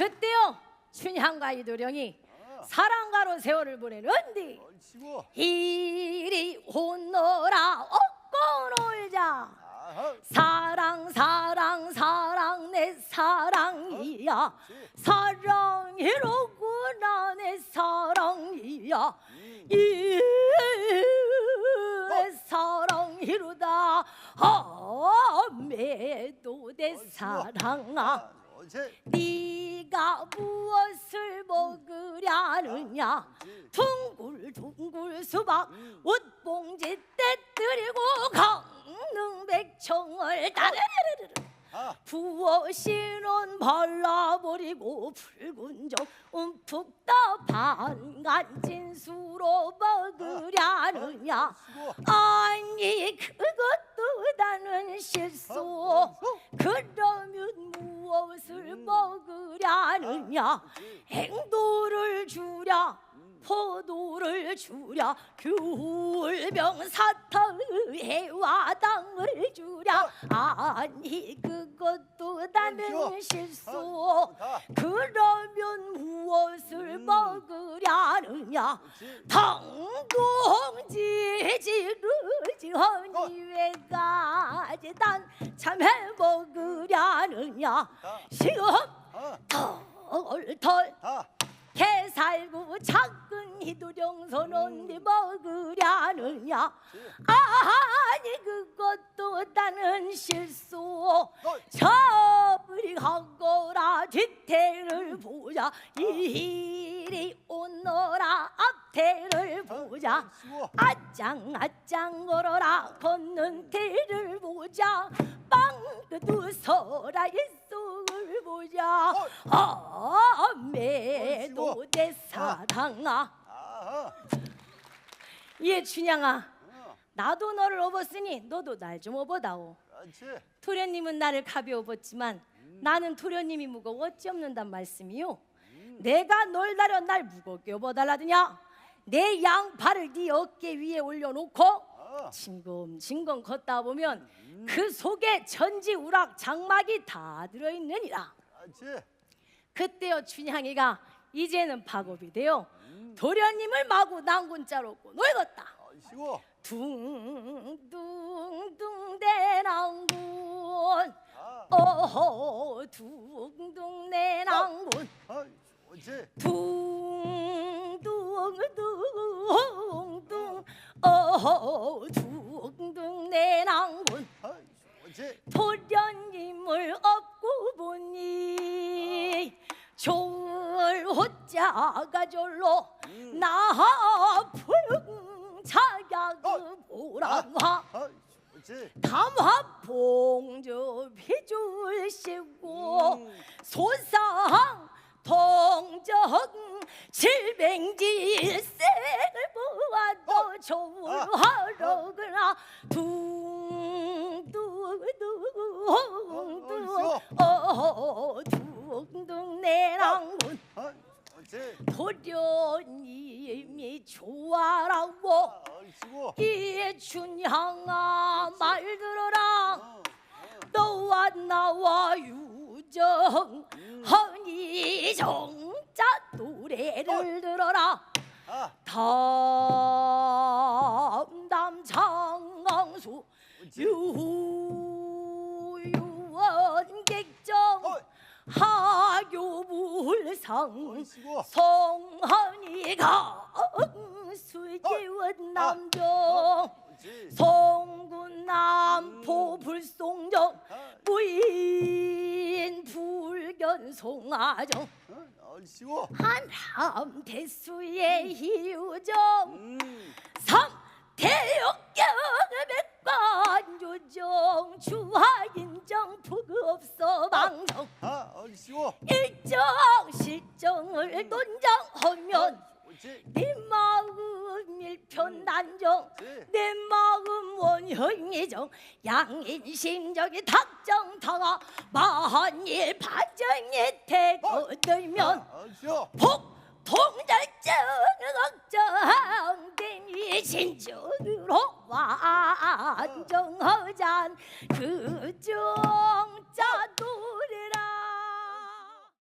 그때요 춘향과 이도령이 사랑가로 세월을 보내는디 얼씨구. 이리 오너라 업고 놀자. 사랑 사랑 사랑 내 사랑이야. 사랑이로구나 내 사랑이야. 이내 사랑이로다. 아매도 내 사랑아 네가 무엇을 먹으려느냐? 둥글둥글 수박 옷봉지 떼뜨리고 강릉 백청을 따르르르르. 아. 부어시는 발라버리고 붉은 정 움푹 떠 반간 진수로 먹으려느냐? 얼씨구. 아니 그것도 나는 실수. 어, 그러 먹으려느냐 행도를 주랴 포도를 주랴 귤병 사탕 해와 당을 주랴 아니 그것도 나는 실수 다. 그러면 무엇을 음. 먹으려느냐 그렇지. 당동지지르지 허니 왜까지 단 참 해 먹으려느냐 다. 시험 아. 다. 개살구 작은 희두령선 언니 음. 먹으려느냐 아니 그것도 나는 실수 어이. 저리 하거라 뒤태를 보자 이리 오너라 앞태를 보자. 아짱 아짱 걸어라 걷는 태를 보자 빵도 서라 일속을 보자. 아매도 내 사랑아. 아하. 예 춘향아. 어. 나도 너를 업었으니 너도 날 좀 업어다오. 그렇지. 토련님은 나를 가벼 업었지만 나는 토련님이 무거워 어찌 없는단 말씀이요 내가 널 다려 날 무겁게 업어달라더냐? 내 양팔을 네 어깨 위에 올려놓고 아. 징검징검 걷다 보면 그 속에 천지우락 장막이 다 들어있느니라 그렇지. 그때요 춘향이가 이제는 박업이 되어 도련님을 마구 난군자로 놀겠다 얼씨구. 둥둥둥 대랑군 아. 어허 둥둥 대랑군 아. 옳지. 둥 둥둥 아. 옳지. 도련님을 업고 보니 졸 호자가 졸로 나 푸른 자약을 보랑화 아. 옳지. 담화 봉조 비줄 시고 음. 소상 동정 칠뱅지 셀을 좋을하러구나 둥둥둥둥 어 둥둥 내랑군 아. 옳지. 도련님이 좋아라고 아. 얼씨구. 이 춘향아 말 들어라 어. 너와 나와 유정 허니 정자 노래를 들어라 아. 담담 옳지. 유유원 객정. 하교불상. 송하니가 송하정 어. 얼씨구. 한함 대수의 희우정 음. 삼태역경의 백관조정 주하인정 부급서 방정 아. 얼씨구. 일정 실정을 논정하면 네 마음 일편단정 옳지. 내 마음 원형이정 양인심적이 탁정타가 만일 반정이 태거들면 아. 얼씨구. 복통절정을 걱정되니 진정으로 완정하잔 그정자 노래라